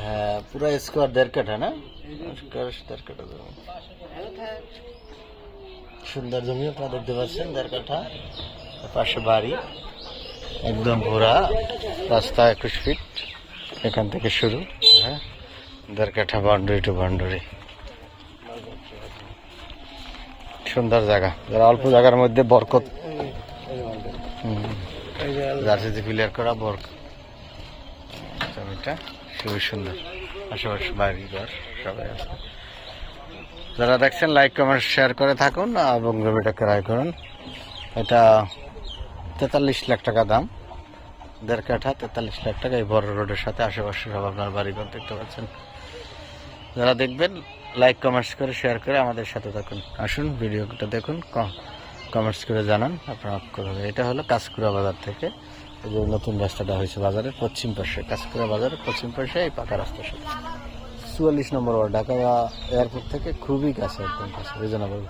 হ্যাঁ পুরো স্কোয়ার দেড় কাঠা, না? দেড় কাঠা জমি। সুন্দর জমি আপনারা দেখতে পাচ্ছেন, দেড় কাঠা। পাশে বাড়ি, একদম ঘোরা রাস্তা একুশ ফিট এখান থেকে শুরু হ্যাঁ? দেড় কাঠা বাউন্ডারি টু বাউন্ডারি। সুন্দর জায়গা অল্প জায়গার মধ্যে বরকত। জার্সিতে ক্লিয়ার করা বর জমিটা খুবই সুন্দর। আশেপাশে বাড়ি ঘর সবাই আছে। যারা দেখছেন লাইক কমেন্ট শেয়ার করে থাকুন এবং জমিটা ক্রয় করুন। এটা তেতাল্লিশ লাখ টাকা দাম। দেড় কাঠা তেতাল্লিশ লাখ টাকা এই বড় রোডের সাথে আশেপাশে সব আপনার বাড়িঘর দেখতে পাচ্ছেন। যারা দেখবেন লাইক কমেন্টস করে শেয়ার করে আমাদের সাথে থাকুন। আসুন ভিডিওটা দেখুন কমেন্টস করে জানান আপনারা করবে এটা হলো কাঁচকুড়া বাজার থেকে। যে নতুন রাস্তাটা হয়েছে বাজারের পশ্চিম পাশে, কাঁচকুড়া বাজারের পশ্চিম পাশে এই পাকা রাস্তার সাথে চুয়াল্লিশ নম্বর ঢাকা এয়ারপোর্ট থেকে খুবই কাছে, একদম কাছে, রিজনেবল।